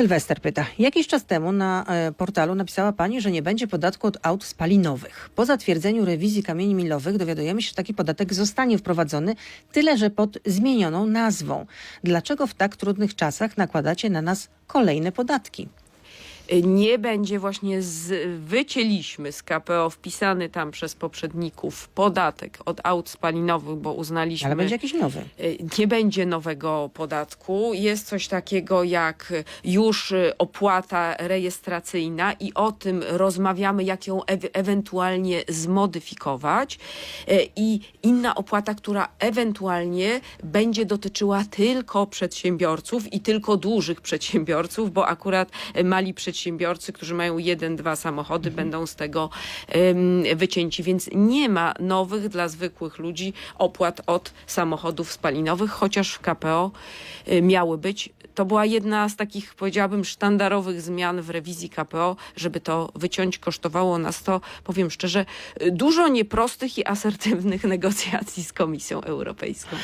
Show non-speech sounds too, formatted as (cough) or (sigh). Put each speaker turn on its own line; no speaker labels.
Sylwester pyta. Jakiś czas temu na e, portalu napisała pani, że nie będzie podatku od aut spalinowych. Po zatwierdzeniu rewizji kamieni milowych dowiadujemy się, że taki podatek zostanie wprowadzony, tyle że pod zmienioną nazwą. Dlaczego w tak trudnych czasach nakładacie na nas kolejne podatki?
Nie będzie właśnie z, wycięliśmy z KPO wpisany tam przez poprzedników podatek od aut spalinowych, bo uznaliśmy,
Ale będzie jakiś nowy.
y, nie będzie nowego podatku. Jest coś takiego jak już y, opłata rejestracyjna i o tym rozmawiamy, jak ją ew ewentualnie zmodyfikować. Y, I inna opłata, która ewentualnie będzie dotyczyła tylko przedsiębiorców i tylko dużych przedsiębiorców, bo akurat mali przedsiębiorcy, którzy mają jeden, dwa samochody, będą z tego wycięci. Więc nie ma nowych dla zwykłych ludzi opłat od samochodów spalinowych, chociaż w KPO y, miały być. To była jedna z takich, powiedziałabym, sztandarowych zmian w rewizji KPO, żeby to wyciąć. Kosztowało nas to, powiem szczerze, y, dużo nieprostych i asertywnych (laughs) negocjacji z Komisją Europejską.